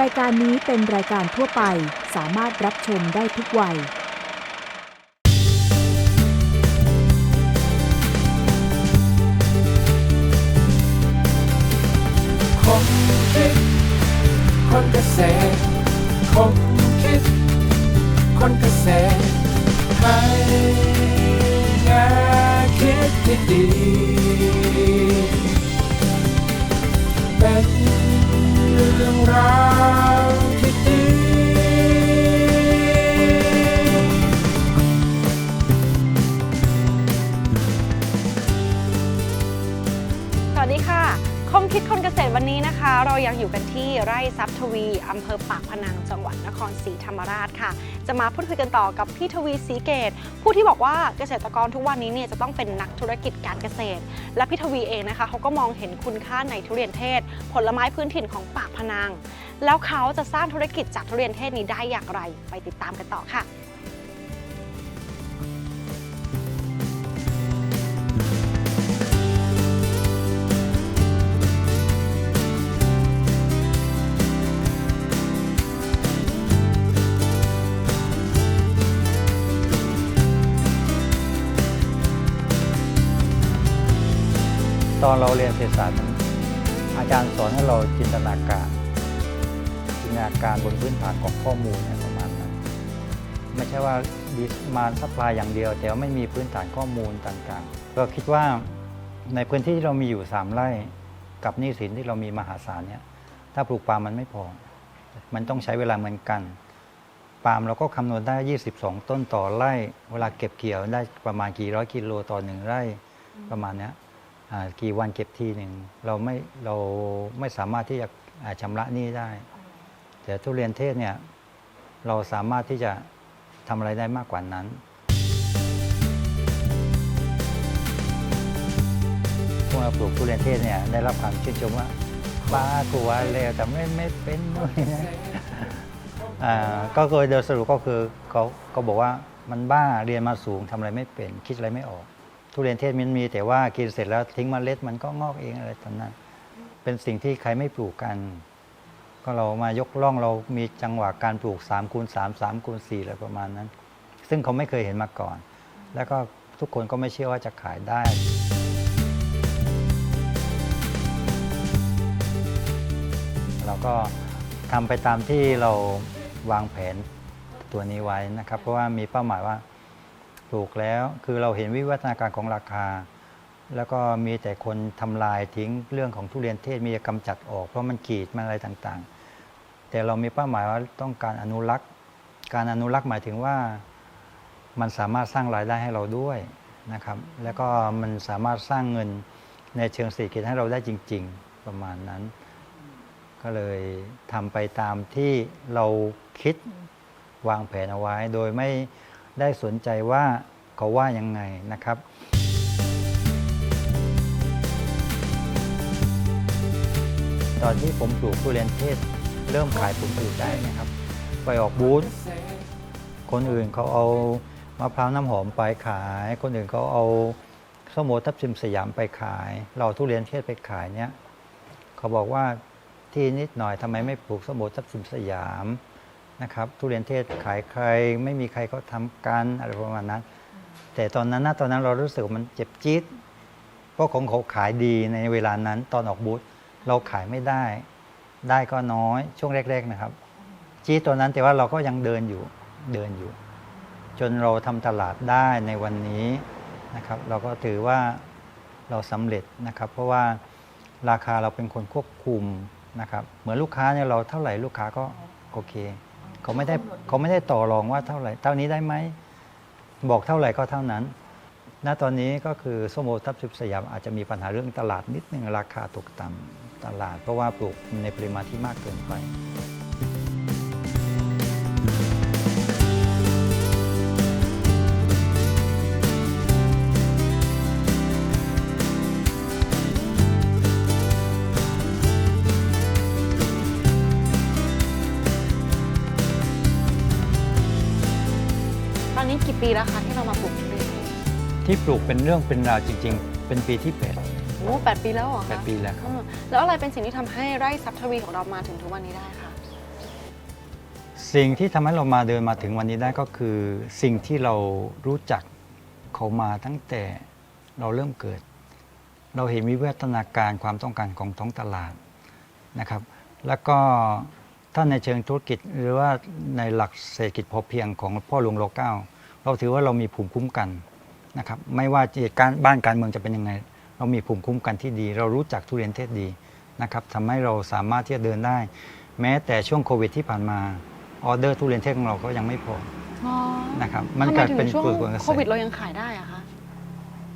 รายการนี้เป็นรายการทั่วไป สามารถรับชมได้ทุกวัยคงคิด คนเกษตรคงคิด คนเกษตรให้แง่คิดที่ดีเป็น เรื่องราว คิดคนเกษตรวันนี้นะคะ เรายังอยู่กันที่ไร่ทรัพย์ทวีอำเภอปากพนังจังหวัดนครศรีธรรมราชค่ะ จะมาพูดคุยกันต่อกับพี่ทวีศรีเกต ผู้ที่บอกว่าเกษตรกรทุกวันนี้เนี่ยจะต้องเป็นนักธุรกิจการเกษตร และพี่ทวีเองนะคะเขาก็มองเห็นคุณค่าในทุเรียนเทศ ผลไม้พื้นถิ่นของปากพนัง แล้วเขาจะสร้างธุรกิจจากทุเรียนเทศนี้ได้อย่างไร ไปติดตามกันต่อค่ะ ตอนเราเรียนเศรษฐศาสตร์นั้นอาจารย์สอนให้เราจินตนาการ จินตนาการบนพื้นฐานของข้อมูลเนี่ยประมาณนั้นไม่ใช่ว่าดีมาซัพพลายอย่างเดียว แต่ว่าไม่มีพื้นฐานข้อมูลต่างๆ ก็คิดว่าในพื้นที่ที่เรามีอยู่ 3ไร่กับหนี้สินที่เรามีมหาศาลเนี่ยถ้าปลูกปาล์มมันไม่พอ มันต้องใช้เวลาเหมือนกัน ปาล์มเราก็คำนวณได้ 22 ต้นต่อไร่ เวลาเก็บเกี่ยวได้ประมาณกี่ร้อยกิโลต่อหนึ่งไร่ประมาณนี้ กี่วันเก็บทีหนึ่งเราไม่เราไม่สามารถที่จะอ่าชำระหนี้ได้ แต่ทุเรียนเทศเนี่ยเราสามารถที่จะทำอะไรได้มากกว่านั้นพวกเราปลูกทุเรียนเทศเนี่ยได้รับความชื่นชมว่าบ้ากลัวเลยแต่ไม่ไม่เป็นด้วยนะก็โดยโดยสรุปก็คือเขาก็บอกว่ามันบ้าเรียนมาสูงทำอะไรไม่เป็น คิดอะไรไม่ออก ทุเรียนเทศมันมีแต่ว่ากินเสร็จแล้วทิ้งเมล็ดมันก็งอกเองอะไรตอนนั้น เป็นสิ่งที่ใครไม่ปลูกกัน ก็เรามายกล่องเรามีจังหวะการปลูก3คูณ3 3คูณ4อะไรประมาณนั้น ซึ่งเขาไม่เคยเห็นมาก่อน แล้วก็ทุกคนก็ไม่เชื่อว่าจะขายได้เราก็ทำไปตามที่เราวางแผนตัวนี้ไว้นะครับ เพราะว่ามีเป้าหมายว่า ปลูกแล้วคือเราเห็นวิวัฒนาการของราคา แล้วก็มีแต่คนทำลายทิ้งเรื่องของทุเรียนเทศมีจะกำจัดออกเพราะมันกีดมันอะไรต่างๆ แต่เรามีเป้าหมายว่าต้องการอนุรักษ์ การอนุรักษ์หมายถึงว่ามันสามารถสร้างรายได้ให้เราด้วยนะครับ แล้วก็มันสามารถสร้างเงินในเชิงเศรษฐกิจให้เราได้จริง ๆ ประมาณนั้น ก็เลยทำไปตามที่เราคิดวางแผนเอาไว้ โดยไม่ ได้สนใจว่าเขาว่ายังไงนะครับ ตอนที่ผมปลูกทุเรียนเทศ เริ่มขายผลผลิตได้นะครับ ไปออกบูธคนอื่นเขาเอามะพร้าวน้ำหอมไปขาย คนอื่นเขาเอาส้มโอทับทิมสยามไปขาย เราทุเรียนเทศไปขายเนี่ยเขาบอกว่าที่นิดหน่อยทำไมไม่ปลูกส้มโอทับทิมสยาม นะครับทุเรียนเทศขายใครไม่มีใครเขาทำกันอะไรประมาณนั้น แต่ตอนนั้นนะตอนนั้นเรารู้สึกมันเจ็บจี๊ดเพราะของเขาขายดีในเวลานั้น ตอนออกบูธเราขายไม่ได้ ได้ก็น้อยช่วงแรก ๆนะครับ จี๊ดตัวนั้นแต่ว่าเราก็ยังเดินอยู่เดินอยู่ จนเราทำตลาดได้ในวันนี้นะครับ เราก็ถือว่าเราสำเร็จนะครับ เพราะว่าราคาเราเป็นคนควบคุมนะครับ เหมือนลูกค้าเนี่ยเราเท่าไหร่ลูกค้าก็โอเค เขาไม่ได้เขาไม่ได้ต่อรองว่าเท่าไหร่ เท่านี้ได้ไหม บอกเท่าไหร่ก็เท่านั้น ณ ตอนนี้ก็คือส้มโอทับทิพสยามอาจจะมีปัญหาเรื่องตลาดนิดนึงราคาตกต่ำตลาด เพราะว่าปลูกในปริมาณที่มากเกินไป ปีแล้วคะที่เรามาปลูกทุเรียนเทศที่ปลูกเป็นเรื่องเป็นราวจริง ๆ เป็นปีที่แปดโอ้แปดปีแล้วเหรอแปคะดปีแล้วครับเออแล้วอะไรเป็นสิ่งที่ทำให้ไร่ทรัพย์ทวีของเรามาถึงทุกวันนี้ได้คะสิ่งที่ทำให้เรามาเดินมาถึงวันนี้ได้ก็คือ สิ่งที่เรารู้จักเขามาตั้งแต่เราเริ่มเกิด เราเห็นวิวัฒนาการความต้องการของท้องตลาดนะครับ แล้วก็ถ้าในเชิงธุรกิจหรือว่าในหลักเศรษฐกิจพอเพียงของพ่อหลวงรอเก้า เราถือว่าเรามีภูมิคุ้มกันนะครับไม่ว่าเหตุการณ์บ้านการเมืองจะเป็นยังไง เรามีภูมิคุ้มกันที่ดี เรารู้จักทุเรียนเทศดีนะครับทำให้เราสามารถที่จะเดินได้ แม้แต่ช่วงโควิดที่ผ่านมาออเดอร์ทุเรียนเทศของเราก็ยังไม่พออ๋อนะครับมันทำไมกลายถึงเป็นช่วงกลุ่มเกษโควิดตรเรายังขายได้อะคะ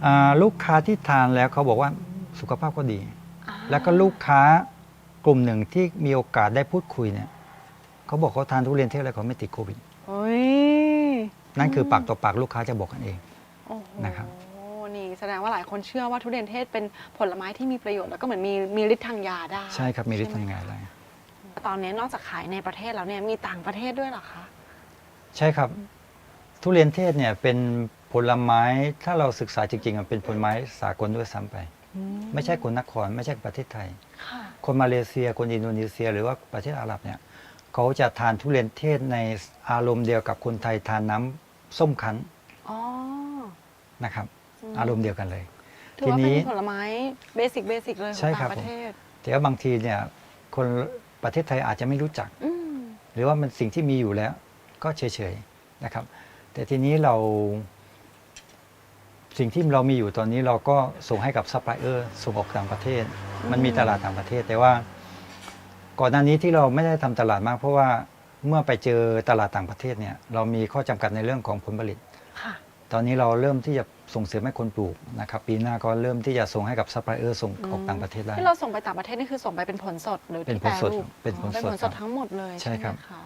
อ่าลูกค้าที่ทานแล้วเขาบอกว่าสุขภาพก็ดี อ่าแล้วก็ลูกค้ากลุ่มหนึ่งที่มีโอกาสได้พูดคุยเนี่ยเขาบอกเขาทานทุเรียนเทศแล้วเขาไม่ติดโควิดเฮ้ย นั่นคือปากต่อปากลูกค้าจะบอกกันเอง โอ้โหนะครับ นี่แสดงว่าหลายคนเชื่อว่าทุเรียนเทศเป็นผลไม้ที่มีประโยชน์แล้วก็เหมือนมีมีฤทธิ์ทางยาได้ใช่ครับมีฤทธิ์ใช่ทางไหงานอะไร ตอนนี้นอกจากขายในประเทศแล้วเนี่ยมีต่างประเทศด้วยเหรอคะใช่ครับ ทุเรียนเทศเนี่ยเป็นผลไม้ถ้าเราศึกษาจริงๆมันเป็นผลไม้สากลด้วยซ้ำไปไม่ใช่คนนครไม่ใช่ประเทศไทย ค่ะคนมาเลเซียคนอินโดนีเซีย หรือว่าประเทศอาหรับเนี่ยเขาจะทานทุเรียนเทศในอารมณ์เดียวกับคนไทยทานน้ำ ส้มคั้นอ๋อนะครับอืมอารมณ์เดียวกันเลย ถือว่าทีนี้เป็นผลไม้เบสิกเบสิกเลยขใช่องครัต่าบงประเทศแต่ว่าบางทีเนี่ยคนประเทศไทยอาจจะไม่รู้จักอืมหรือว่ามันสิ่งที่มีอยู่แล้ว ก็เฉยๆนะครับ แต่ทีนี้เรา สิ่งที่เรามีอยู่ตอนนี้เราก็ส่งให้กับซัพพลายเออร์ส่งออกต่างประเทศ มันมีตลาดต่างประเทศ แต่ว่า ก่อนหน้านี้ที่เราไม่ได้ทำตลาดมาก เพราะว่า เมื่อไปเจอตลาดต่างประเทศเนี่ยเรามีข้อจำกัดในเรื่องของผลผลิต ค่ะ ตอนนี้เราเริ่มที่จะส่งเสริมให้คนปลูกนะครับปีหน้าก็เริ่มที่จะส่งให้กับซัพพลายเออร์ส่งออกต่างประเทศได้ ที่เราส่งไปต่างประเทศนี่คือส่งไปเป็นผลสดหรือเป็นที่ผลสดแปรรูปเป็นผลอ๋อเป็นสดผลสดครับทั้งหมดเลยใช่ใช่ไหครัมบคะ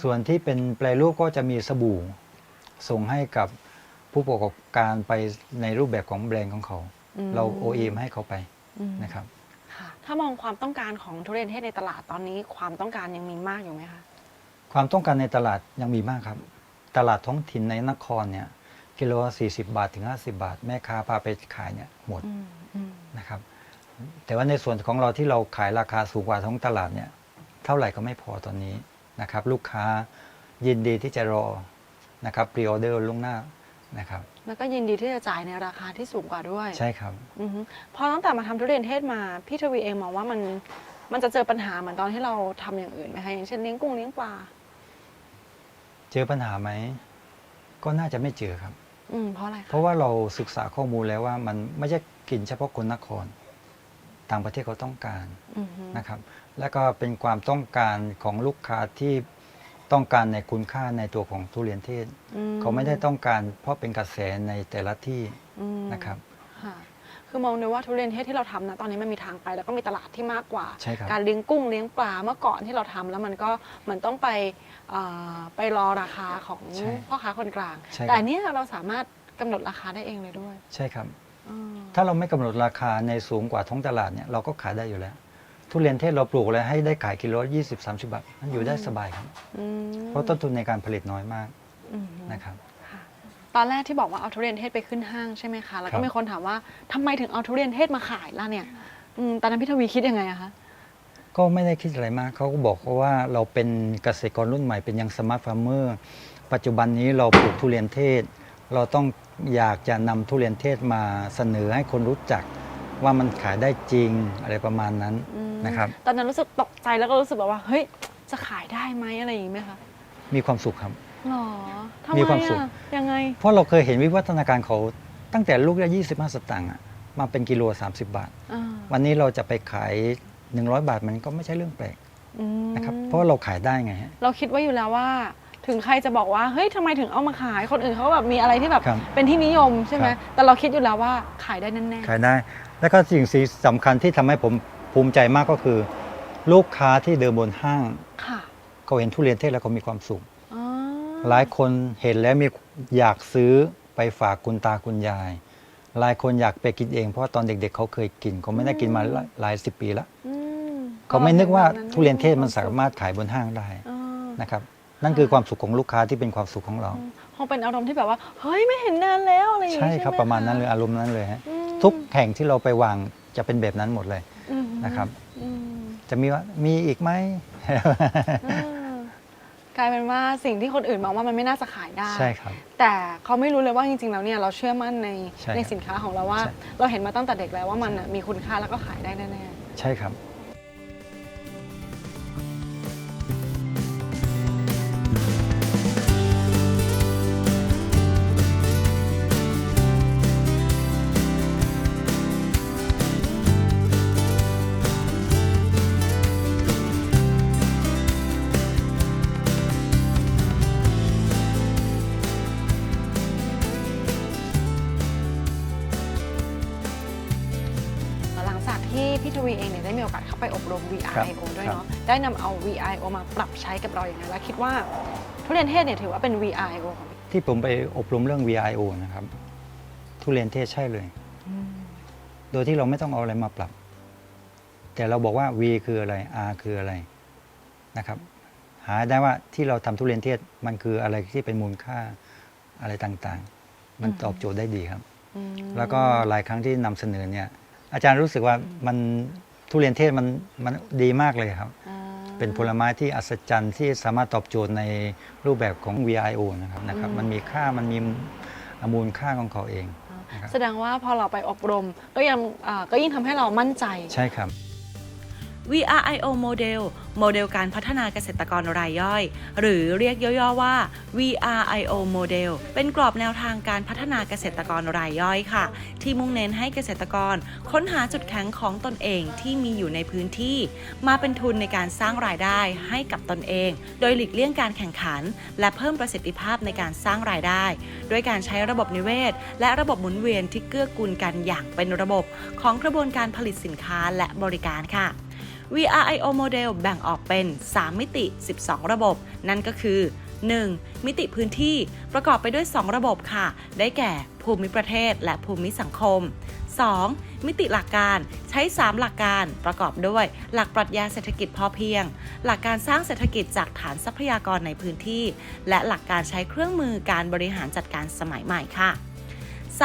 ส่วนที่เป็นแปรรูปก็จะมีสบู่ ส่งให้กับผู้ประกอบการไปในรูปแบบของแบรนด์ของเขาอืมเรา OEM ให้เขาไปอืมนะครับ ค่ะถ้ามองความต้องการของทุเรียนเทศในตลาดตอนนี้ความต้องการยังมีมากอยู่ไหมคะ ความต้องการในตลาดยังมีมากครับ ตลาดท้องถิ่นในนครเนี่ยกิโลละ40บาทถึง 50 บาท แม่ค้าพาไปขายเนี่ยหมดอืมอืมนะครับ แต่ว่าในส่วนของเราที่เราขายราคาสูงกว่าท้องตลาดเนี่ย เท่าไหร่ก็ไม่พอตอนนี้นะครับ ลูกค้ายินดีที่จะรอนะครับพรีออเดอร์ล่วงหน้านะครับ แล้วก็ยินดีที่จะจ่ายในราคาที่สูงกว่าด้วยใช่ครับอือฮึพอตั้งแต่มาทำทุเรียนเทศมาพี่ทวีเองมองว่ามันมันจะเจอปัญหาเหมือนตอนที่เราทำอย่างอื่นไหมคะอย่างเช่นเลี้ยงกุ้งเลี้ยงปลาเจอปัญหาไหม ก็น่าจะไม่เจอครับ อืมเพราะอะไรเพคะราะว่าเราศึกษาข้อมูลแล้วว่ามันไม่ใช่กินเฉพาะคนนคร ต่างประเทศเขาต้องการอือฮึนะครับ แล้วก็เป็นความต้องการของลูกค้าที่ต้องการในคุณค่าในตัวของทุเรียนเทศ อืเขาไม่ได้ต้องการเพราะเป็นกระแสในแต่ละที่อืมนะครับ ค่ะคือมองดูว่าทุเรียนเทศที่เราทำนะตอนนี้มันมีทางไปแล้วก็มีตลาดที่มากกว่า ใช่ครับการเลี้ยงกุ้งเลี้ยงปลาเมื่อก่อนที่เราทำแล้วมันก็เหมือนต้องไปเอ่อไปรอราคาของใช่พ่อค้าคนกลาง ใช่ครับ แต่อันเนี้ยเราสามารถกำหนดราคาได้เองเลยด้วยใช่ครับ อืมถ้าเราไม่กำหนดราคาในสูงกว่าท้องตลาดเนี่ยเราก็ขายได้อยู่แล้ว ทุเรียนเทศเราปลูกแล้วให้ได้ขายกิโลยี่สิบสามสิบบาทมันอยู่ได้สบายครับ อืมเพราะต้นทุนในการผลิตน้อยมากอืม นะครับค่ะ ตอนแรกที่บอกว่าเอาทุเรียนเทศไปขึ้นห้างใช่ไหมคะ แล้วครัก็บ มีคนถามว่าทำไมถึงเอาทุเรียนเทศมาขายล่ะเนี่ยอืมตอนนั้นพี่ทวีคิดยังไงอะคะ ก็ไม่ได้คิดอะไรมากเขาก็บอกว่าเราเป็นเกษตรกรรุ่นใหม่เป็นยังสมาร์ทฟาร์มเมอร์ปัจจุบันนี้เราปลูกทุเรียนเทศ เราต้องอยากจะนำทุเรียนเทศมาเสนอให้คนรู้จักว่ามันขายได้จริงอะไรประมาณนั้นอืมนะครับ ตอนนั้นรู้สึกตกใจแล้วก็รู้สึกแบบว่า เฮ้ย จะขายได้ไหมอะไรอย่างงี้ไหมคะ มีความสุขครับ หรอทำไมมีความสุข อะยังไง เพราะเราเคยเห็นวิวัฒนาการเขาตั้งแต่ลูกละ25 สตางค์อะมาเป็นกิโล 30 บาท อ่าวันนี้เราจะไปขาย 100 บาทมันก็ไม่ใช่เรื่องแปลกอืมนะครับเพราะว่าเราขายได้ไงฮะ เราคิดไว้อยู่แล้วว่า ถึงใครจะบอกว่า เฮ้ยทำไมถึงเอามาขายคนอื่นเขาแบบมีอะไรที่แบบ ครับเป็นที่นิยมใช่ไหมครับ แต่เราคิดอยู่แล้วว่าขายได้แน่ขายได้ แล้วก็สิ่งที่สำคัญที่ทำให้ผมภูมิใจมากก็คือ ลูกค้าที่เดินบนห้างๆค่ะ เขาเห็นทุเรียนเทศแล้วเขามีความสุขอ๋อ หลายคนเห็นแล้วมีอยากซื้อไปฝากคุณตาคุณยาย หลายคนอยากไปกินเองเพราะว่าตอนเด็ก ๆ เขาเคยกินเขาไม่ได้กินมาหลายหลายสิบปีแล้วอืมเขาไม่นึกว่าแบบทุเรียนเทศมันสามารถขายบนห้างได้อ๋อนะครับ นั่นคือความสุขของลูกค้าที่เป็นความสุขของเรา คงเป็นอารมณ์ที่แบบว่า เฮ้ยไม่เห็นนานแล้วอะไรอย่างใช่งี้ครับไหประมาณนั้นเลยอารมณ์นั้นเลยฮะอืมทุกแห่งที่เราไปวางจะเป็นแบบนั้นหมดเลยอืมนะครับ อืมจะมีว่ามีอีกไหมอ่า กลายเป็นว่าสิ่งที่คนอื่นมองว่ามันไม่น่าจะขายได้ ใช่ครับ แต่เขาไม่รู้เลยว่าจริงๆแล้วเนี่ยเราเชื่อมั่นในใช่ครับในสินค้าของเราว่า ใช่ เราเห็นมาตั้งแต่เด็กแล้วว่ามันน่ะมีคุณค่าแล้วก็ขายได้แน่ใช่ครับ ได้นำเอา VRIO มาปรับใช้กับเราอย่างไรแล้วคิดว่าทุเรียนเทศเนี่ยถือว่าเป็น VRIO ของพี่ที่ผมไปอบรมเรื่อง VIO นะครับ ทุเรียนเทศใช่เลยโดยที่เราไม่ต้องเอาอะไรมาปรับ แต่เราบอกว่า V คืออะไร R คืออะไรนะครับ หาได้ว่าที่เราทำทุเรียนเทศมันคืออะไรที่เป็นมูลค่าอะไรต่างๆ มันอืมตอบโจทย์ได้ดีครับ อืมแล้วก็หลายครั้งที่นำเสนอเนี่ย อาจารย์รู้สึกว่ามันทุเรียนเทศมันมันดีมากเลยครับ อ่า เป็นผลไม้ที่อัศจรรย์ที่สามารถตอบโจทย์ในรูปแบบของ VIO นะครับนะครับ มันมีค่ามันมีมูลค่าของเขาเองนะครับแสดงว่าพอเราไปอบรมก็ยังอ่าก็ยิ่งทำให้เรามั่นใจ ใช่ครับ VRIO Model โมเดลการพัฒนาเกษตรกรรายย่อย หรือเรียกย่อๆว่า VRIO Model เป็นกรอบแนวทางการพัฒนาเกษตรกรรายย่อยค่ะ ที่มุ่งเน้นให้เกษตรกร ค้นหาจุดแข็งของตนเองที่มีอยู่ในพื้นที่ มาเป็นทุนในการสร้างรายได้ให้กับตนเอง โดยหลีกเลี่ยงการแข่งขัน และเพิ่มประสิทธิภาพในการสร้างรายได้ ด้วยการใช้ระบบนิเวศ และระบบหมุนเวียนที่เกื้อกูลกันอย่างเป็นระบบของกระบวนการผลิตสินค้าและบริการค่ะ VRIO Model แบ่งออกเป็น 3 มิติ 12 ระบบ นั่นก็คือ 1. มิติพื้นที่ประกอบไปด้วย 2 ระบบค่ะ ได้แก่ภูมิประเทศและภูมิสังคม 2. มิติหลักการใช้ 3 หลักการประกอบด้วย หลักปรัชญาเศรษฐกิจพอเพียง หลักการสร้างเศรษฐกิจจากฐานทรัพยากรในพื้นที่ และหลักการใช้เครื่องมือการบริหารจัดการสมัยใหม่ค่ะ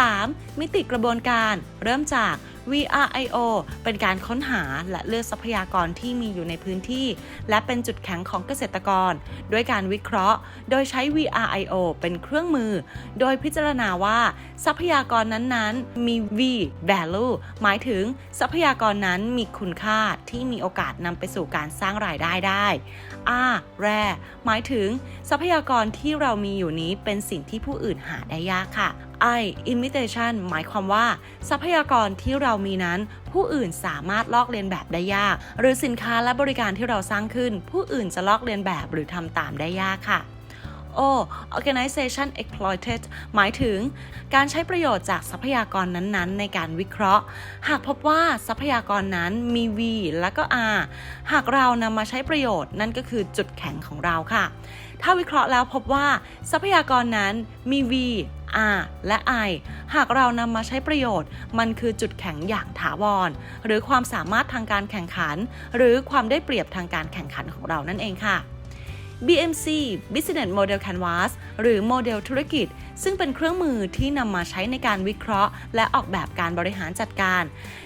3. มิติกระบวนการ เริ่มจาก VRIO เป็นการค้นหาและเลือกทรัพยากรที่มีอยู่ในพื้นที่ และเป็นจุดแข็งของเกษตรกร ด้วยการวิเคราะห์ โดยใช้ VRIO เป็นเครื่องมือ โดยพิจารณาว่า ทรัพยากรนั้นๆ มี V value หมายถึงทรัพยากรนั้นมีคุณค่าที่มีโอกาสนำไปสู่การสร้างรายได้ได้ R rare หมายถึงทรัพยากรที่เรามีอยู่นี้เป็นสิ่งที่ผู้อื่นหาได้ยากค่ะ I imitation หมายความว่า ทรัพยากรที่เราเรามีนั้น ผู้อื่นสามารถลอกเลียนแบบได้ยาก หรือสินค้าและบริการที่เราสร้างขึ้น ผู้อื่นจะลอกเลียนแบบหรือทำตามได้ยากค่ะ O organization exploited หมายถึง การใช้ประโยชน์จากทรัพยากรนั้นๆ ในการวิเคราะห์ หากพบว่าทรัพยากรนั้นมี V และก็ R หากเรานำมาใช้ประโยชน์นั่นก็คือจุดแข็งของเราค่ะ ถ้าวิเคราะห์แล้วพบว่าทรัพยากรนั้นมี V R และ I หากเรานำมาใช้ประโยชน์ มันคือจุดแข็งอย่างถาวร หรือความสามารถทางการแข่งขัน หรือความได้เปรียบทางการแข่งขันของเรานั่นเองค่ะ BMC Business Model Canvas หรือโมเดลธุรกิจ ซึ่งเป็นเครื่องมือที่นำมาใช้ในการวิเคราะห์ และออกแบบการบริหารจัดการ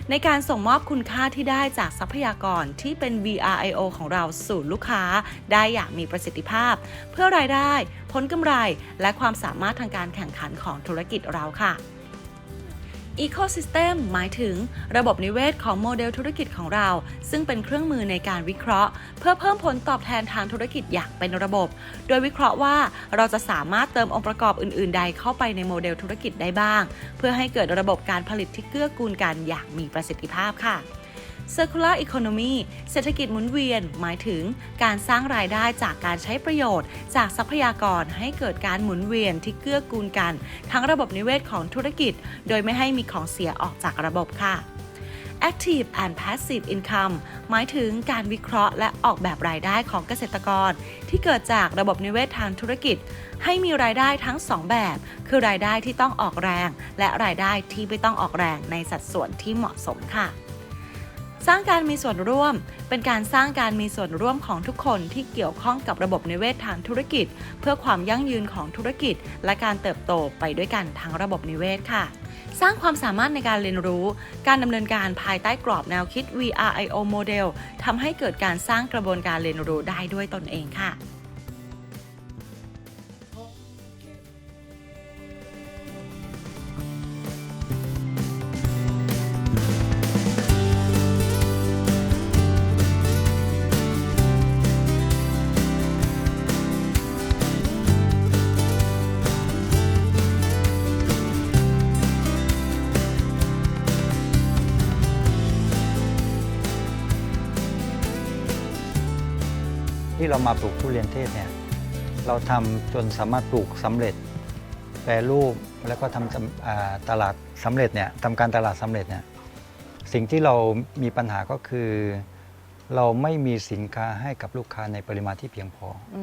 ในการส่งมอบคุณค่าที่ได้จากทรัพยากรที่เป็น VRIO ของเราสู่ลูกค้า ได้อย่างมีประสิทธิภาพ เพื่อรายได้ ผลกำไร และความสามารถทางการแข่งขันของธุรกิจเราค่ะ Ecosystem หมายถึงระบบนิเวศของโมเดลธุรกิจของเรา ซึ่งเป็นเครื่องมือในการวิเคราะห์ เพื่อเพิ่มผลตอบแทนทางธุรกิจอย่างเป็นระบบ โดยวิเคราะห์ว่าเราจะสามารถเติมองค์ประกอบอื่น ๆ ใดเข้าไปในโมเดลธุรกิจได้บ้าง เพื่อให้เกิดระบบการผลิตที่เกื้อกูลกันอย่างมีประสิทธิภาพค่ะ Circular Economy เศรษฐกิจหมุนเวียน หมายถึงการสร้างรายได้จากการใช้ประโยชน์ จากทรัพยากรให้เกิดการหมุนเวียนที่เกื้อกูลกัน ทั้งระบบนิเวศของธุรกิจ โดยไม่ให้มีของเสียออกจากระบบค่ะ Active and Passive Income หมายถึงการวิเคราะห์และออกแบบรายได้ของเกษตรกร ที่เกิดจากระบบนิเวศทางธุรกิจ ให้มีรายได้ทั้ง 2 แบบ คือรายได้ที่ต้องออกแรง และรายได้ที่ไม่ต้องออกแรงในสัดส่วนที่เหมาะสมค่ะ สร้างการมีส่วนร่วม เป็นการสร้างการมีส่วนร่วมของทุกคนที่เกี่ยวข้องกับระบบนิเวศทางธุรกิจ เพื่อความยั่งยืนของธุรกิจ และการเติบโตไปด้วยกันทั้งระบบนิเวศค่ะ สร้างความสามารถในการเรียนรู้ การดำเนินการภายใต้กรอบแนวคิด VRIO Model ทำให้เกิดการสร้างกระบวนการเรียนรู้ได้ด้วยตนเองค่ะ มาปลูกทุเรียนเทศเนี่ยเราทำจนสามารถปลูกสำเร็จ แปรรูปแล้วก็ทำจำอ่าตลาดสำเร็จเนี่ยทำการตลาดสำเร็จเนี่ยสิ่งที่เรามีปัญหาก็คือ เราไม่มีสินค้าให้กับลูกค้าในปริมาณที่เพียงพออื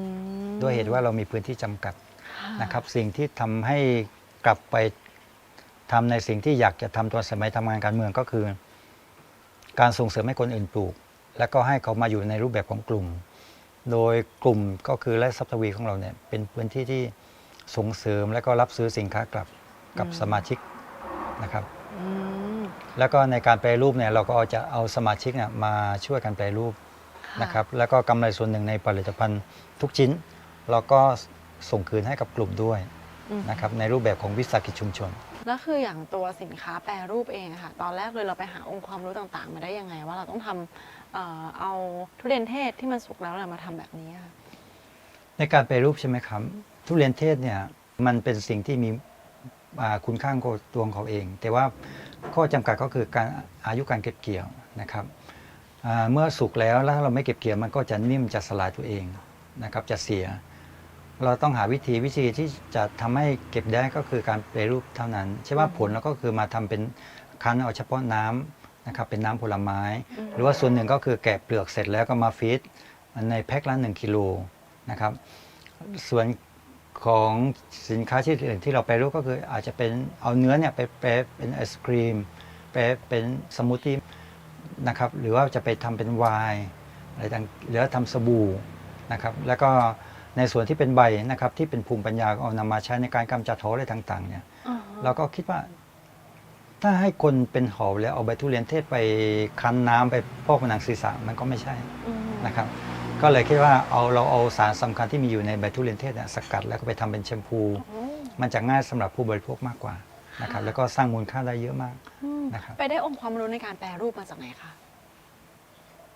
มด้วยเหตุว่าเรามีพื้นที่จำกัดค่ะนะครับสิ่งที่ทำให้กลับไปทำในสิ่งที่อยากจะทำตอนสมัยทำงานการเมืองก็คือ การส่งเสริมให้คนอื่นปลูก แล้วก็ให้เขามาอยู่ในรูปแบบของกลุ่ม โดยกลุ่มก็คือและซับทวีของเราเนี่ยเป็นพื้นที่ที่ส่งเสริมและก็รับซื้อสินค้ากลับกับสมาชิกนะครับอืมแล้วก็ในการแปรรูปเนี่ยเราก็จะเอาสมาชิกเนี่ยมาช่วยกันแปรรูปะนะครับแล้วก็กำไรส่วนหนึ่งในผลิตภัณฑ์ทุกชิ้น เราก็ส่งคืนให้กับกลุ่มด้วยอืมนะครับในรูปแบบของวิสาหกิจชุมชน แล้วคืออย่างตัวสินค้าแปรรูปเองอะค่ะ ตอนแรกเลยเราไปหาองค์ความรู้ต่างๆ มาได้ยังไง ว่าเราต้องทำ เอ่อเอาทุเรียนเทศที่มันสุกแล้วเนี่ยมาทำแบบนี้อะในการแปรูปใช่ไหมครับ ทุเรียนเทศเนี่ยมันเป็นสิ่งที่มีอ่าคุณค่าของตัวของเขาเอง แต่ว่าข้อจำกัดก็คือการอายุการเก็บเกี่ยวนะครับอ่าเมื่อสุกแล้วแล้วถ้าเราไม่เก็บเกี่ยวมันก็จะนิ่มจะสลายตัวเองนะครับจะเสีย เราต้องหาวิธีวิธีที่จะทำให้เก็บได้ก็คือการแปรรูปเท่านั้น ใช่ว่าผลแล้วก็คือมาทำเป็นคั้นเอาเฉพาะน้ำ นะครับเป็นน้ำผลไม้ หรือว่าส่วนหนึ่งก็คือแกะเปลือกเสร็จแล้วก็มาฟีดในแพ็คละ1กิโลนะครับส่วนของสินค้าที่อื่นที่เราไปรู้ก็คืออาจจะเป็นเอาเนื้อเนี่ยไปแปรเป็นไอศครีมแปรเป็นสมูทตี้นะครับหรือว่าจะไปทำเป็นไวน์อะไรต่างหรือว่าทำสบู่นะครับแล้วก็ในส่วนที่เป็นใบนะครับที่เป็นภูมิปัญญาก็เอานำมาใช้ในการกำจัดท้ออะไรต่างๆเนี่ยอ่าเราก็คิดว่า ถ้าให้คนเป็นหอบแล้วเอาใบทุเรียนเทศไปคั้นน้ำไปพอกผนังศีรษะมันก็ไม่ใช่อืมนะครับ ก็เลยคิดว่าเอาเราเอาสารสำคัญที่มีอยู่ในใบทุเรียนเทศเนี่ยสกัดแล้วก็ไปทำเป็นแชมพู โอ้มันจะง่ายสำหรับผู้บริโภคมากกว่านะครับแล้วก็สร้างมูลค่าได้เยอะมาก อืมนะครับ ไปได้องค์ความรู้ในการแปรรูปมาจากไหนคะ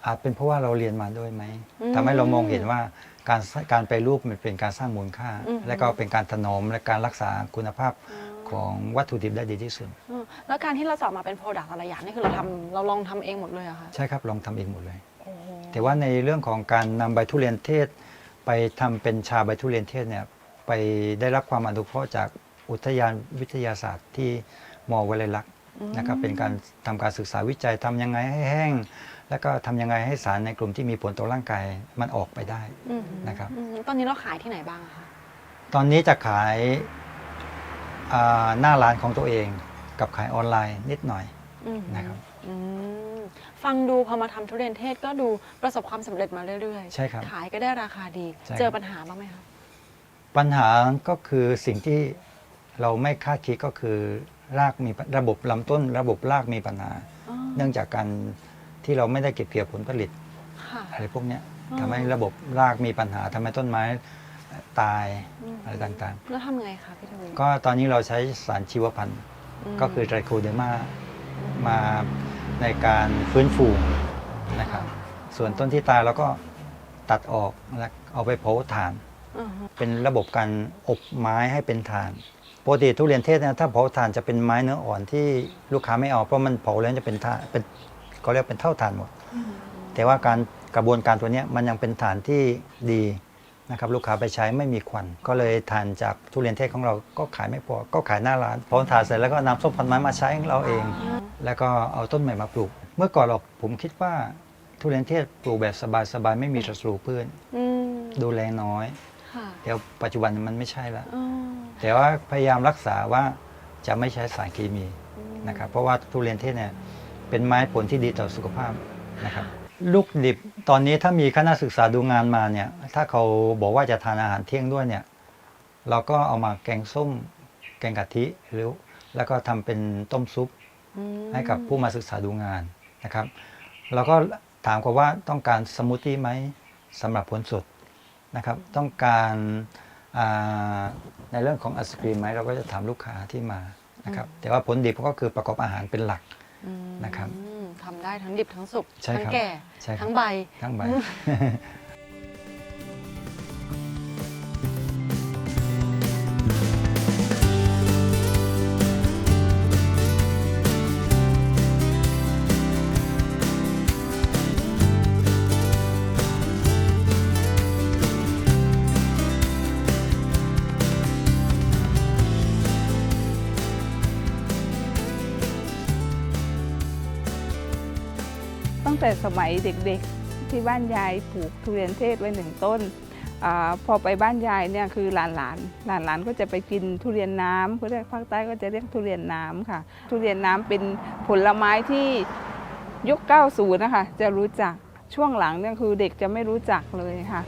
อาจเป็นเพราะว่าเราเรียนมาด้วยไหมอืมทำให้เรามองเห็นว่าการการไปรูปมันเป็นการสร้างมูลค่า อืม และก็เป็นการถนอมและการรักษาคุณภาพ ของวัตถุดิบได้ดีที่สุด อืมแล้วการที่เราจะออกมาเป็นโปรดักต์อะไรอย่างนี่คือเราทำเราลองทำเองหมดเลยเหรอะคะใช่ครับลองทำเองหมดเลย โอ้โหแต่ว่าในเรื่องของการนำใบทุเรียนเทศ ไปทำเป็นชาใบทุเรียนเทศเนี่ยไปได้รับความอนุเคราะห์จากอุทยานวิทยาศาสตร์ที่มอวลัยลักษณ์นะครับเป็นการทำการศึกษาวิจัยทำยังไงให้แห้ง แล้วก็ทำยังไงให้สารในกลุ่มที่มีผลต่อร่างกายมันออกไปได้ อืมนะครับ อืมตอนนี้เราขายที่ไหนบ้างอะคะตอนนี้จะขายอ่า หน้าร้านของตัวเองกับขายออนไลน์นิดหน่อยอืมนะครับอืมฟังดูพอมาทำทุเรียนเทศก็ดูประสบความสำเร็จมาเรื่อยใช่ครับขายก็ได้ราคาดีใช่ครับเจอปัญหาบ้างไหมคะปัญหาก็คือสิ่งที่เราไม่คาดคิดก็คือรากมีระบบลำต้น ระบบรากมีปัญหาอ๋อเนื่องจากการที่เราไม่ได้เก็บเกี่ยวผลผลิตค่ะอะไรพวกเนี้ยอ๋อทำให้ระบบรากมีปัญหาทำให้ต้นไม้ ตายอืมอะไรต่างแล้วทำไงคะพี่ทวีๆก็ตอนนี้เราใช้สารชีวพันธุ์มก็คือไตรโคเดอร์มามาในการฟื้นฟูนะครับ ส่วนต้นที่ตายเราก็ตัดออกแล้วเอาไปเผาถ่าน อือฮึเป็นระบบการอบไม้ให้เป็นถ่านปกติทุเรียนเทศเนี่ยถ้าเผาถ่านจะเป็นไม้เนื้ออ่อนที่ลูกค้าไม่เอาเพราะมันเผาแล้วจะเป็นถ่านเป็นเขาเรียกเป็นเท่าถ่านหมด แต่ว่าการกระบวนการตัวเนี้ยมันยังเป็นฐานที่ดี นะครับลูกค้าไปใช้ไม่มีควัน ก็เลยทานจากทุเรียนเทศของเราก็ขายไม่พอก็ขายหน้าร้านพอทานเสร็จแล้วก็นำส้มพันธุ์ไม้มาใช้ของเราเอง แล้วก็เอาต้นใหม่มาปลูก เมื่อก่อนเราผมคิดว่าทุเรียนเทศปลูกแบบสบายๆไม่มีศัตรูพืชอืมดูแลน้อย ค่ะแต่ปัจจุบันมันไม่ใช่ละอ๋อแต่ว่าพยายามรักษาว่าจะไม่ใช้สารเคมีนะครับเพราะว่าทุเรียนเทศเนี่ยเป็นไม้ผลที่ดีต่อสุขภาพนะครับ ลูกดิบตอนนี้ถ้ามีคณะศึกษาดูงานมาเนี่ย ถ้าเขาบอกว่าจะทานอาหารเที่ยงด้วยเนี่ย เราก็เอามาแกงส้ม แกงกะทิหรือแล้วก็ทำเป็นต้มซุปอืมให้กับผู้มาศึกษาดูงานนะครับเราก็ถามเขาว่าต้องการสมูทตี้ไหมสำหรับผลสดนะครับ ต้องการอ่าในเรื่องของไอศครีมไหมเราก็จะถามลูกค้าที่มานะครับ แต่ว่าผลดิบก็คือประกอบอาหารเป็นหลักอืม นะครับทำได้ทั้งดิบทั้งสุกใช่ทั้งครับแก่ ใช่ครับทั้งใบ ทั้งใบ แต่สมัยเด็กๆที่บ้านยายปลูกทุเรียนเทศไว้หนึ่งต้นอพอไปบ้านยายเนี่ยคือหลานหลานหลานหลานๆก็จะไปกินทุเรียนน้ำเขาเรียกภาคใต้ก็จะเรียกทุเรียนน้ำค่ะ ทุเรียนน้ำเป็นผลไม้ที่ยุค90นะคะจะรู้จักช่วงหลังเนี่ยคือเด็กจะไม่รู้จักเลยค่ะ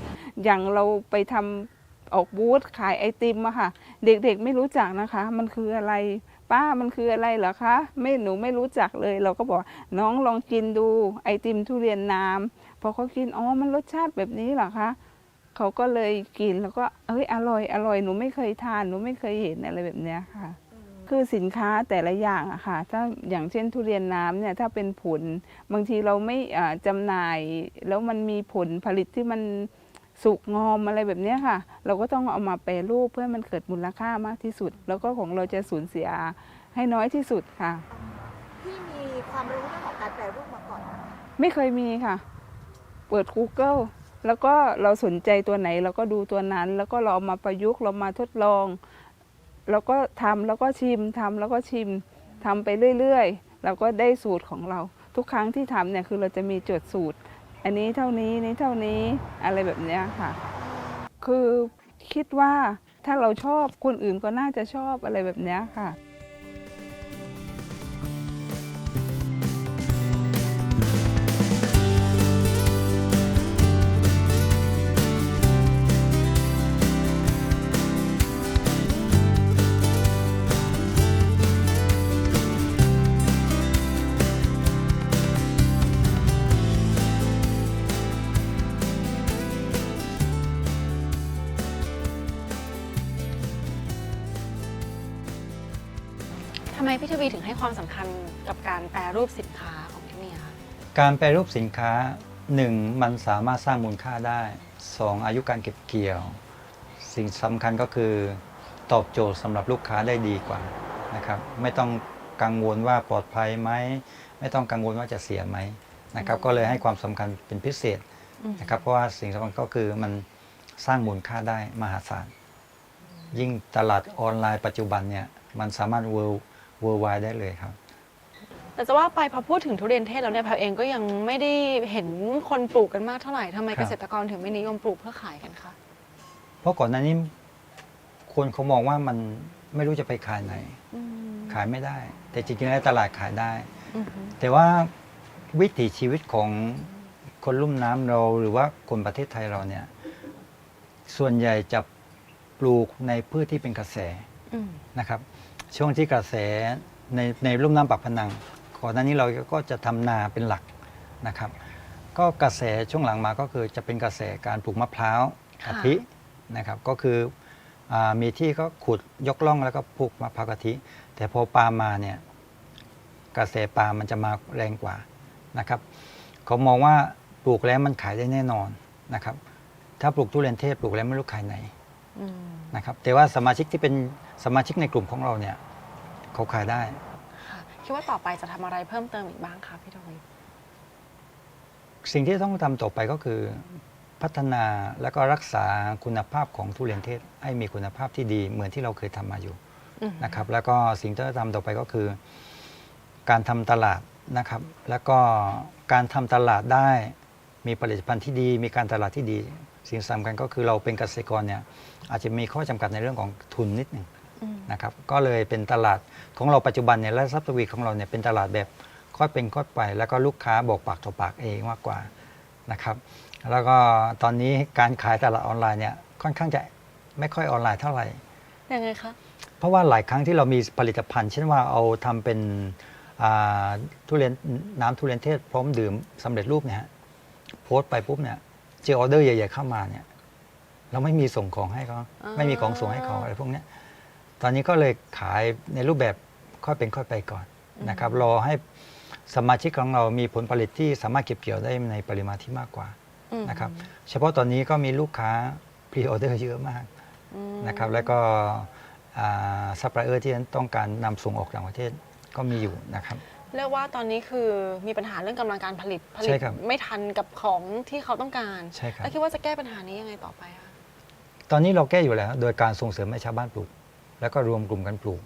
อย่างเราไปทำออกบูธขายไอติมอะค่ะ เด็กๆไม่รู้จักนะคะ มันคืออะไร ป้ามันคืออะไรเหรอคะ ไม่หนูไม่รู้จักเลย เราก็บอกน้องลองกินดู ไอติมทุเรียนน้ำพอเขากินอ๋อมันรสชาติแบบนี้เหรอคะเขาก็เลยกินแล้วก็เอ้ยอร่อยอร่อยหนูไม่เคยทานหนูไม่เคยเห็นอะไรแบบเนี้ยค่ะ คือสินค้าแต่ละอย่างอะค่ะ ถ้าอย่างเช่นทุเรียนน้ำเนี่ยถ้าเป็นผล บางทีเราไม่อ่าจำหน่าย แล้วมันมีผลผลิตที่มัน สุกงอมอะไรแบบเนี้ยค่ะ เราก็ต้องเอามาแปรรูปเพื่อให้มันเกิดมูลค่ามากที่สุด แล้วก็ของเราจะสูญเสียให้น้อยที่สุดค่ะพี่มีความรู้เรื่องของการแปรรูปมาก่อนไหมไม่เคยมีค่ะ เปิด Google แล้วก็เราสนใจตัวไหนเราก็ดูตัวนั้น แล้วก็เราเอามาประยุกต์เรามาทดลอง แล้วก็ทำแล้วก็ชิมทำแล้วก็ชิมทำไปเรื่อยๆเราก็ได้สูตรของเรา ทุกครั้งที่ทำเนี่ยคือเราจะมีจดสูตร อันนี้เท่านี้นี้เท่านี้อะไรแบบนี้ค่ะ คือคิดว่าถ้าเราชอบคนอื่นก็น่าจะชอบอะไรแบบนี้ค่ะ ความสำคัญกับการแปรรูปสินค้าของที่นี่คะการแปรรูปสินค้า 1. มันสามารถสร้างมูลค่าได้ 2. อายุการเก็บเกี่ยว สิ่งสำคัญก็คือตอบโจทย์สำหรับลูกค้าได้ดีกว่านะครับไม่ต้องกังวลว่าปลอดภัยไหมไม่ต้องกังวลว่าจะเสียไหมนะครับก็เลยให้ความสำคัญเป็นพิเศษนะครับเพราะว่าสิ่งสำคัญก็คือมันสร้างมูลค่าได้มหาศาลยิ่งตลาดออนไลน์ปัจจุบันเนี่ยมันสามารถ world worldwide ได้เลยครับ แต่จะว่าไปพอพูดถึงทุเรียนเทศแล้วเนี่ยแพรเองก็ยังไม่ได้เห็นคนปลูกกันมากเท่าไหร่ทำไมครัเกบษตรกรถึงไม่นิยมปลูกเพื่อขายกันคะเพราะก่อนหน้านี้คนเขามองว่ามันไม่รู้จะไปขายไหน อืมขายไม่ได้ แต่จริงๆแล้วตลาดขายได้ อือฮึแต่ว่าวิถีชีวิตของคนลุ่มน้ำเราหรือว่าคนประเทศไทยเราเนี่ย ส่วนใหญ่จะปลูกในพืชที่เป็นกระแสอืมนะครับ ช่วงที่กระแสในในลุ่มน้ำปากพนังก่อนหน้านี้เราก็จะทำนาเป็นหลักนะครับ ก็กระแสช่วงหลังมาก็คือจะเป็นกระแสการปลูกมะพร้าวกะทินะครับก็คืออมีที่ก็ขุดยกล่องแล้วก็ปลูกมะพร้าวกะทิ แต่พอปาล์มาเนี่ยกระแสปาล์มมันจะมาแรงกว่านะครับเขามองว่าปลูกแล้วมันขายได้แน่นอนนะครับถ้าปลูกทุเรียนเทศปลูกแล้วไม่รู้ขายไหน นะครับแต่ว่าสมาชิกที่เป็นสมาชิกในกลุ่มของเราเนี่ยเขาขายได้ค่ะคิดว่าต่อไปจะทำอะไรเพิ่มเติมอีกบ้างคะพี่ทวีสิ่งที่ต้องทำต่อไปก็คือพัฒนาและก็รักษาคุณภาพของทุเรียนเทศให้มีคุณภาพที่ดีเหมือนที่เราเคยทำมาอยู่ อืมนะครับแล้วก็สิ่งที่ต้องทำต่อไปก็คือ การทำตลาดนะครับ แล้วก็การทำตลาดได้มีผลิตภัณฑ์ที่ดี มีการตลาดที่ดี สิ่งสำคัญก็คือเราเป็นเกษตรกรเนี่ยอาจจะมีข้อจำกัดในเรื่องของทุนนิดหนึ่งอืมนะครับก็เลยเป็นตลาดของเราปัจจุบันเนี่ยและซับทวีของเราเนี่ยเป็นตลาดแบบค่อยเป็นค่อยไป แล้วก็ลูกค้าบอกปากต่อปากเองมากกว่านะครับแล้วก็ตอนนี้การขายตลาดออนไลน์เนี่ยค่อนข้างจะไม่ค่อยออนไลน์เท่าไหร่ ยังไงคะ เพราะว่าหลายครั้งที่เรามีผลิตภัณฑ์ เช่นว่าเอาทำเป็นอ่าทุเรียนน้ำทุเรียนเทศพร้อมดื่มสำเร็จรูปเนี่ยฮะโพสต์ไปปุ๊บเนี่ย เจอออเดอร์ใหญ่ๆเข้ามาเนี่ย เราไม่มีส่งของให้เขาไม่มีของส่งให้เขาอะไรพวกเนี้ยตอนนี้ก็เลยขายในรูปแบบค่อยเป็นค่อยไปก่อนนะครับรอให้สมาชิกของเรามีผลผลิตที่สามารถเก็บเกี่ยวได้ในปริมาณที่มากกว่าอืมนะครับเฉพาะตอนนี้ก็มีลูกค้าพรีออเดอร์เยอะมากอืมนะครับแล้วก็ซัพพลายเออร์ที่ต้องการนำส่งออกต่างประเทศก็มีอยู่นะครับ เรียกว่าตอนนี้คือมีปัญหาเรื่องกำลังการผลิตผลิใช่ตครับไม่ทันกับของที่เขาต้องการใช่ครับ แล้วคิดว่าจะแก้ปัญหานี้ยังไงต่อไปคะตอนนี้เราแก้อยู่แล้ว โดยการส่งเสริมให้ชาวบ้านปลูก แล้วก็รวมกลุ่มกันปลูก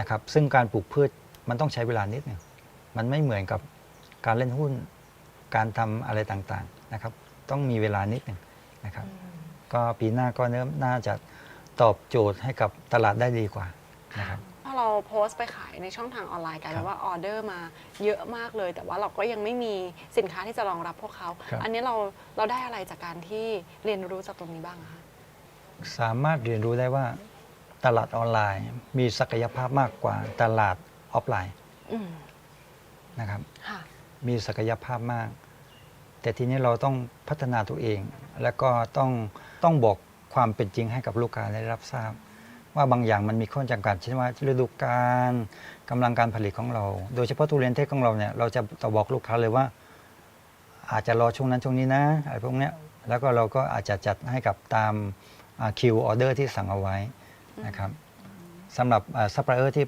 นะครับ ซึ่งการปลูกพืชมันต้องใช้เวลานิดหนึงมันไม่เหมือนกับการเล่นหุ้น การทำอะไรต่างๆนะครับ ต้องมีเวลานิดหนึ่งนะครับก็ปีหน้าก็เริ่มน่าจะตอบโจทย์ให้กับตลาดได้ดีกว่านะครับพอ เราโพสต์ไปขายในช่องทางออนไลน์กลายครัเป็นบว่าออเดอร์มาเยอะมากเลย แต่ว่าเราก็ยังไม่มีสินค้าที่จะรองรับพวกเขา ครับ อันนี้เราเราได้อะไรจากการที่เรียนรู้จากตรงนี้บ้างอะคะสามารถเรียนรู้ได้ว่าตลาดออนไลน์ มีศักยภาพมากกว่าตลาดออฟไลน์อืมนะครับ ค่ะ มีศักยภาพมาก แต่ทีนี้เราต้องพัฒนาตัวเอง แล้วก็ต้องต้องบอกความเป็นจริงให้กับลูกค้าได้รับทราบ ว่าบางอย่างมันมีข้อจำกัดเช่นว่าฤดูกาลกำลังการผลิตของเรา โดยเฉพาะทุเรียนเทศของเราเนี่ยเราจะจะบอกลูกค้าเลยว่า อาจจะรอช่วงนั้นช่วงนี้นะอะไรพวกเนี้ยแล้วก็เราก็อาจจะจัดให้กับตามคิวออเดอร์ที่สั่งเอาไว้นะครับสำหรับซัพพลายเออร์ที่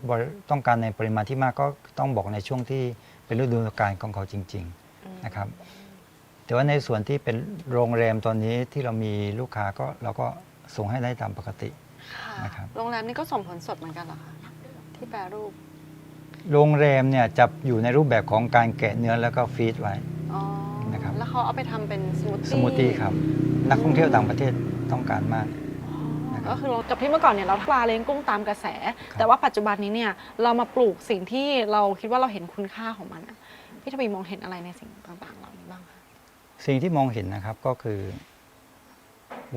ต้องการในปริมาณที่มากก็ต้องบอกในช่วงที่เป็นฤดูกาลของเขาจริง ๆนะครับ แต่ว่าในส่วนที่เป็นโรงแรมตอนนี้ที่เรามีลูกค้าก็เราก็ส่งให้ได้ตามปกติ นะครับ โรงแรมนี่ก็ส่งผลสดเหมือนกันเหรอคะที่แปรรูป โรงแรมเนี่ยจะอยู่ในรูปแบบของการแกะเนื้อแล้วก็ฟีดไว้ อ๋อ นะครับ แล้วเขาเอาไปทำเป็นสมูทตี้สมูทตี้ครับ นักท่องเที่ยวต่างประเทศต้องการมากก็คือเราจากที่เมื่อก่อนเนี่ยเราปลาเลี้ยงกุ้งตามกระแสครับแต่ว่าปัจจุบันนี้เนี่ยเรามาปลูกสิ่งที่เราคิดว่าเราเห็นคุณค่าของมันอะพี่ทวีมองเห็นอะไรในสิ่งต่างๆเหล่านี้บ้างคะสิ่งที่มองเห็นนะครับก็คือ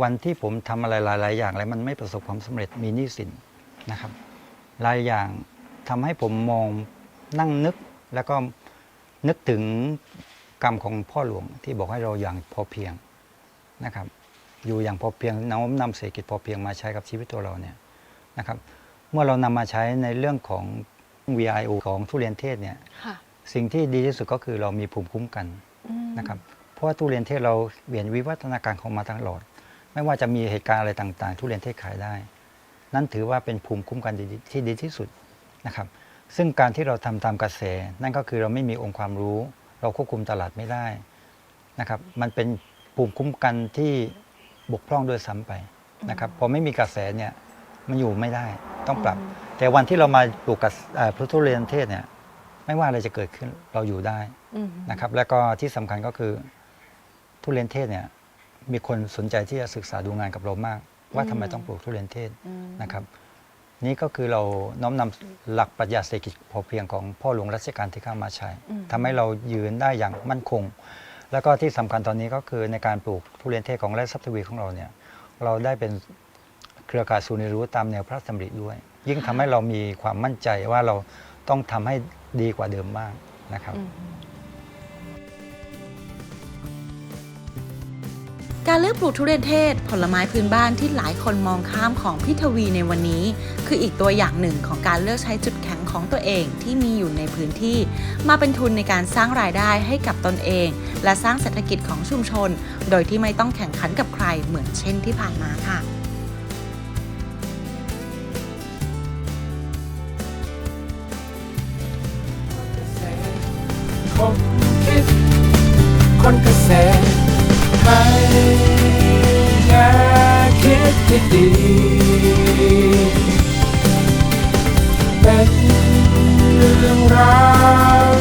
วันที่ผมทำอะไรหลาย ๆ อย่างแล้วมันไม่ประสบความสำเร็จมีหนี้สินนะครับหลายอย่างทำให้ผมมองนั่งนึกแล้วก็นึกถึงกรรมของพ่อหลวงที่บอกให้เราอย่างพอเพียงนะครับ อยู่อย่างพอเพียงน้อมนำเศรษฐกิจพอเพียงมาใช้กับชีวิตตัวเราเนี่ยนะครับ เมื่อเรานำมาใช้ในเรื่องของ VIO ของทุเรียนเทศเนี่ยสิ่งที่ดีที่สุดก็คือเรามีภูมิคุ้มกันนะครับ เพราะว่าทุเรียนเทศเราเปลี่ยนวิวัฒนาการของมาตลอด ไม่ว่าจะมีเหตุการณ์อะไรต่างๆ ทุเรียนเทศขายได้ นั่นถือว่าเป็นภูมิคุ้มกันดีที่ดีที่สุดนะครับ ซึ่งการที่เราทำตามกระแส นั่นก็คือเราไม่มีองค์ความรู้ เราควบคุมตลาดไม่ได้นะครับ มันเป็นภูมิคุ้มกันที่บกพร่องด้วยซ้ำไปนะครับพอไม่มีกระแสเนี่ยมันอยู่ไม่ได้ต้องปรับ แต่วันที่เรามาปลูกกับเอ่อพลุทุเรียนเทศเนี่ยไม่ว่าอะไรจะเกิดขึ้นเราอยู่ได้อืมนะครับ แล้วก็ที่สำคัญก็คือทุเรียนเทศเนี่ย มีคนสนใจที่จะศึกษาดูงานกับเรามาก ว่าทำไมต้องปลูกทุเรียนเทศอืมนะครับ นี่ก็คือเราน้อมนำหลักปรัชญาเศรษฐกิจพอเพียงของพ่อหลวงรัชกาลที่เก้ามาใช้ทำให้เรายืนได้อย่างมั่นคง แล้วก็ที่สำคัญตอนนี้ก็คือในการปลูกทุเรียนเทศของไร่ทรัพย์ทวีของเราเนี่ยเราได้เป็นเครือข่ายศูนย์เรียนรู้ตามแนวพระราชดำริด้วย ยิ่งทำให้เรามีความมั่นใจว่าเราต้องทำให้ดีกว่าเดิมมากนะครับ อืม การเลือกปลูกทุเรียนเทศ ผลไม้พื้นบ้านที่หลายคนมองข้ามของพี่ทวีในวันนี้ คืออีกตัวอย่างหนึ่งของการเลือกใช้จุดแข็งของตัวเองที่มีอยู่ในพื้นที่ มาเป็นทุนในการสร้างรายได้ให้กับตนเอง และสร้างเศรษฐกิจของชุมชน โดยที่ไม่ต้องแข่งขันกับใครเหมือนเช่นที่ผ่านมาค่ะคนเกษตร ที่ดี เป็นเรื่องราว